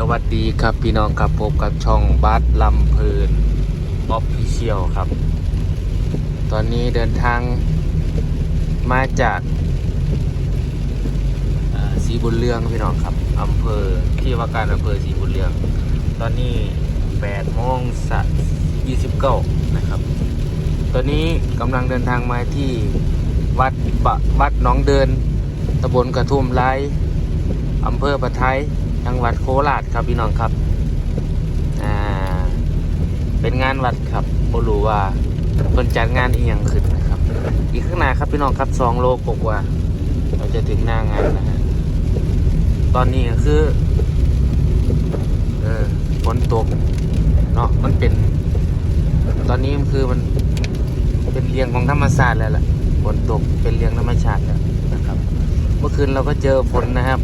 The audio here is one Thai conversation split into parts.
สวัสดีครับพี่น้องครับพบกับช่องบัสลำเพลินออฟฟิเชียลครับ ตอนนี้เดินทางมาจากสีบุญเรืองพี่น้องครับอำเภอที่ว่าการอำเภอสีบุญเรือง ตอนนี้8โมงสัก29นะครับ ตอนนี้กำลังเดินทางมาที่วัดบะวัดหนองเดินตำบลกระทุ่มไร้อำเภอปะไทย จังหวัดโคราชครับพี่น้องครับ อ่า เป็นงานวัดครับบ่รู้ว่าเพิ่นจัดงานอีหยังขึ้นนะครับ อีกข้างหน้าครับพี่น้องครับสองโลกว่า เราจะถึงหน้างานนะฮะ ตอนนี้ก็คือ เออฝนตก เนาะมันเป็น ตอนนี้มันคือมันเป็นเรื่องของธรรมชาติแล้วล่ะฝนตกเป็นเรื่องธรรมชาติแล้วนะครับ เมื่อคืนเราก็เจอฝนนะครับ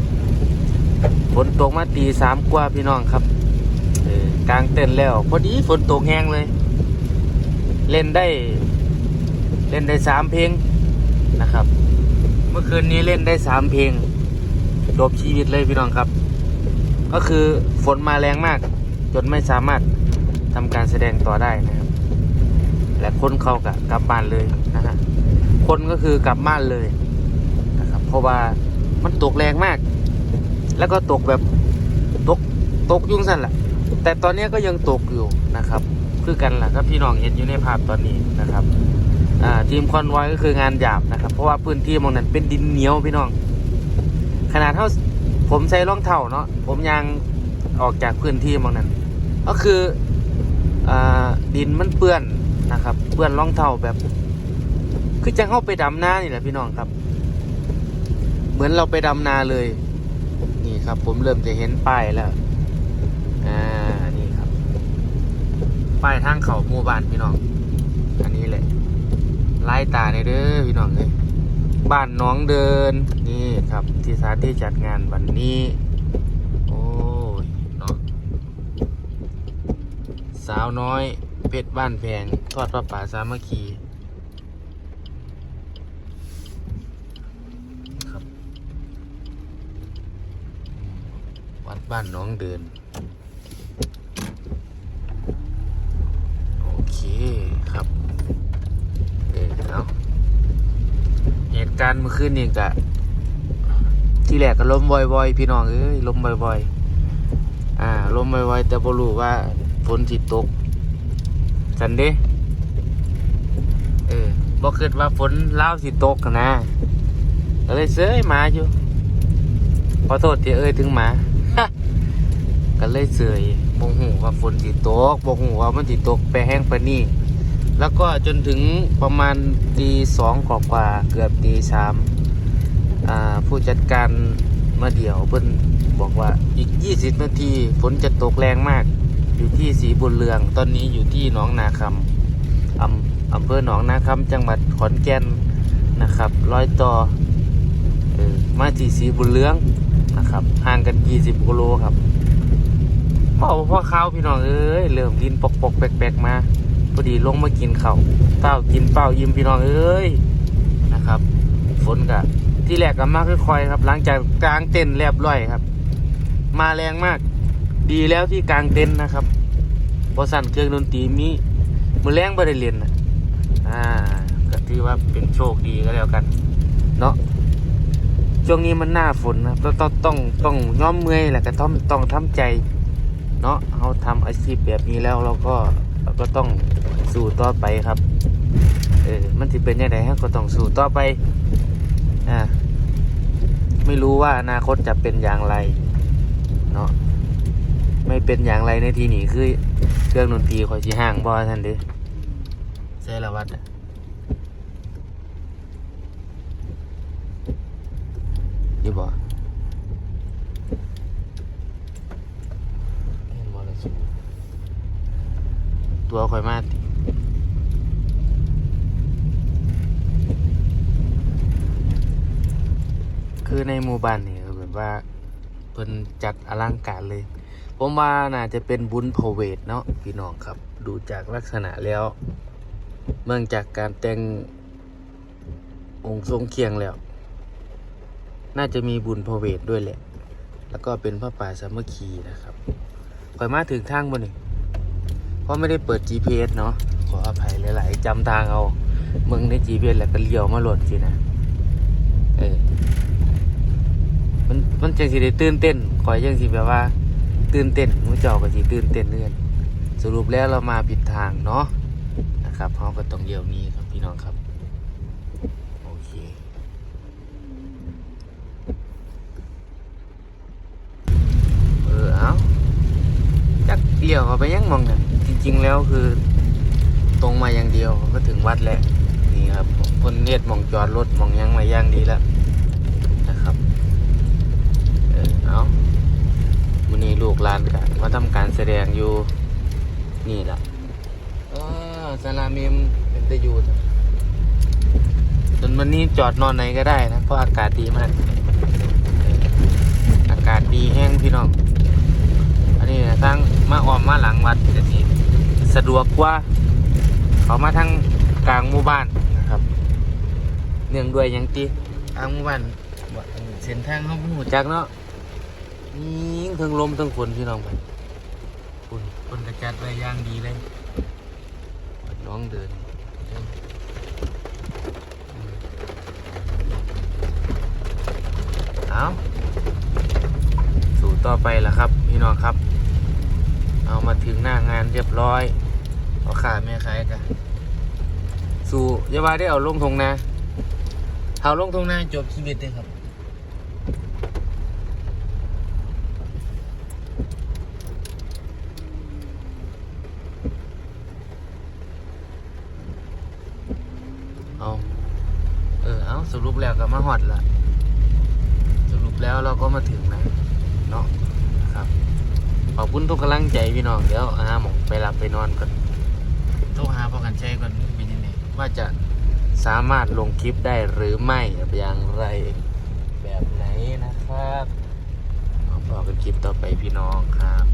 ฝนตกมาตีสามกว่าพี่น้องครับกลางเต้นแล้วพอดีฝนตกแห้งเลย เล่นได้ เล่นได้สามเพลงนะครับ เมื่อคืนนี้เล่นได้สามเพลงจบชีวิตเลยพี่น้องครับ ก็คือฝนมาแรงมาก จนไม่สามารถทำการแสดงต่อได้นะครับ และคนเขากะกลับบ้านเลยนะฮะคนก็คือกลับบ้านเลยนะครับ เพราะว่ามันตกแรงมาก แล้วก็ตกแบบตกตกยุ่งสั้นแหละแต่ตอนนี้ก็ยังตกอยู่นะครับ คือกันแหละครับพี่น้องเห็นอยู่ในภาพตอนนี้นะครับทีมคอนไวก็คืองานหยาบนะครับ เพราะว่าพื้นที่มองนั้นเป็นดินเหนียวพี่น้อง ขนาดเท่าผมใช้รองเท้าเนาะผมยังออกจากพื้นที่มองนั้น ก็คืออดินมันเปื้อนนะครับ เปื้อนรองเท้าแบบ คือจะเข้าไปดำนานี่แหละพี่น้องครับ เหมือนเราไปดำนาเลย ครับ ผมเริ่มจะเห็นป้ายแล้ว อ่า นี่ครับ ป้ายทางเขาหมู่บ้านพี่น้อง อันนี้แหละไล่ตาในเด้อพี่น้องเลยบ้านน้องเดิน นี่ครับ ที่สถานที่จัดงานวันนี้ โอ้ยเนาะสาวน้อย เพชรบ้านแพง ทอดพระป่าสามัคคี ครับ วัด บ้านน้องเดิน โอเคครับเออเอาเหตุการณ์เมื่อคืนนี่กะที่แรกก็ล้มบ่อยๆ พี่น้องเอ้ยล้มบ่อยๆ อ่าล้มบ่อยๆ แต่บ่รู้ว่าฝนสิตกสันเด้เออบ่คิดว่าฝนลาวสิตกนะก็เลยเสยหมาอยู่ขอโทษที่เอ้ยถึงหมา ก็เลยเสยบ่หูว่าฝนสิตกบ่หูว่ามันสิตกไปแห้งไปนี่ แล้วก็จนถึงประมาณตีสองกว่าเกือบตีสามอ่าผู้จัดการมาเดี่ยวเพิ่นบอกว่าอีก 20 นาทีฝนจะตกแรงมาก อยู่ที่สีบุญเรือง ตอนนี้อยู่ที่หนองนาคำอำอำเภอหนองนาคำจังหวัดขอนแก่นนะครับร้อยต่อออมาที่สีบุญเรืองนะครับห่างกัน 20กิโลครับ เมาพ่อข้าวพี่น้องเอ้ยเริ่มดินปกปกๆแปลกๆมาพอดีลงมากินข้าวเป้ากินเป้ายิ้มพี่น้องเอ้ยนะครับ ฝนกะที่แรกก็มากค่อยๆครับ หลังจากกลางเต็นท์เรียบร้อยครับ มาแรงมาก ดีแล้วที่กลางเต็นท์นะครับบอสั่นเครื่องดนตรีมีมือแรงบ่ได้เรียนนะอ่าก็ถือว่าเป็นโชคดีก็แล้วกัน เนาะช่วงนี้มันหน้าฝนนะต้องต้องต้องต้องย้อมเมื่อยแหละก็ต้องต้องทำใจ เนาะเราทำอาชีพแบบนี้แล้วเราก็เราก็ต้องสู้ต่อไปครับ เออ มันจะเป็นยังไงฮะก็ต้องสู้ต่อไป อ่า ไม่รู้ว่าอนาคตจะเป็นอย่างไร เนาะ ไม่เป็นอย่างไรในทีนี้คือ เครื่องดนตรีคอยจีห่างบอท่านดิใช่ลวัดอะอยี่บ่เห็นบ่ละสู ตัวคอยมาติคือในหมู่บ้านนี่แบบว่าเพิ่นจัดอลังการเลย ผมว่าน่าจะเป็นบุญพเวทเนาะพี่น้องครับ ดูจากลักษณะแล้ว เมืองจากการแต่งองค์ทรงเคียงแล้ว น่าจะมีบุญพเวทด้วยแหละ แล้วก็เป็นพระป่าสามัคคีนะครับข่อยมาถึงทางบ่นี่ ราะไม่ได้เปิด GPS เนาะขออภัยหลาย ๆจำทางเอาเมืองใน GPS แล้วก็เลี้ยวมาหลดสินะเออมันมันจังสิได้ตื่นเต้นข่อยจังสิแบบว่า ตื่นเต้นมูเจ้าก็สิตื่นเต้นเนื่อนสรุปแล้วเรามาผิดทางเนาะนะครับเราก็ต้องเลี้ยวนี้ครับพี่น้องครับโอเคเออเอาจักเลี้ยวเขาไปยังมองกัน ริง ๆ แล้วคือ ตรงมาอย่างเดียวก็ถึงวัดแล้วนี่ครับคนเนียดมองจอดรถมองยังมาย่างดีแล้วนะครับเออเอาวันนี้ลูกลานกันมาทำการแสดงอยู่นี่แหละเออสลามิมเป็นตะยูจนวันนี้จอดนอนไหนก็ได้นะเพราะอากาศดีมาก อากาศดีแห้งพี่น้อง อันนี้นะทั้งมาออมมาหลังวัดจะสิ สะดวกกว่า เขามาทั้งกลางหมู่บ้านนะครับ เนื่องด้วยหยังตีกลางหมู่บ้านบ่เส้นทางเขาหูจักเนาะนี่ทั้งลมทั้งฝนพี่น้องไปคุณคนกระจัดไว้อย่างดีเลยน้องเดินอืมเอาสู่ต่อไปล่ะครับ พี่น้องครับ เอามาถึงหน้างานเรียบร้อยเอาขาแม่ขายกันสู่ยาวาได้เอาลงทงนาเอาลงทงนาจบชีวิตเลยครับเอาเออเอาสรุปแล้วก็มาหอดละสรุปแล้วเราก็มาถึงนะเนาะครับ ขอบคุณทุกกำลังใจพี่น้องเดี๋ยวอาหมองไปหลับไปนอนก่อนโทรหาพอกันใช้ก่อนเป็นยังไงว่าจะสามารถลงคลิปได้หรือไม่อย่างไรแบบไหนนะครับเอาพอกันคลิปต่อไปพี่น้องครับ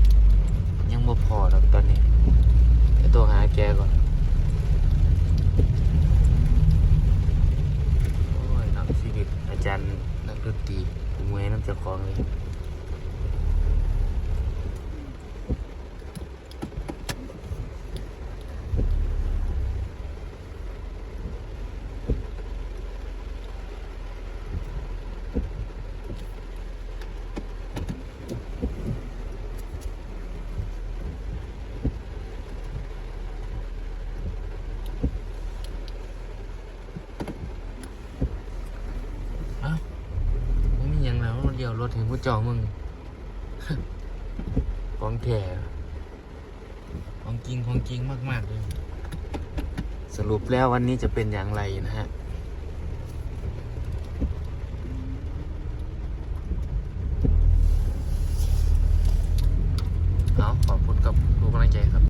ยังบ่พอหรอกตอนนี้เดี๋ยวโทรหาแกก่อน โอ้ยนักชีวิตอาจารย์นักดนตรีผมเมย์น้ำเจ้าของเลยเอ้าผมมีหยังแล้วเดียวร ถเห็นผู้จองมึงของแท้ของจริงของจริงมาก ๆ เลย สรุปแล้ววันนี้จะเป็นอย่างไรนะฮะ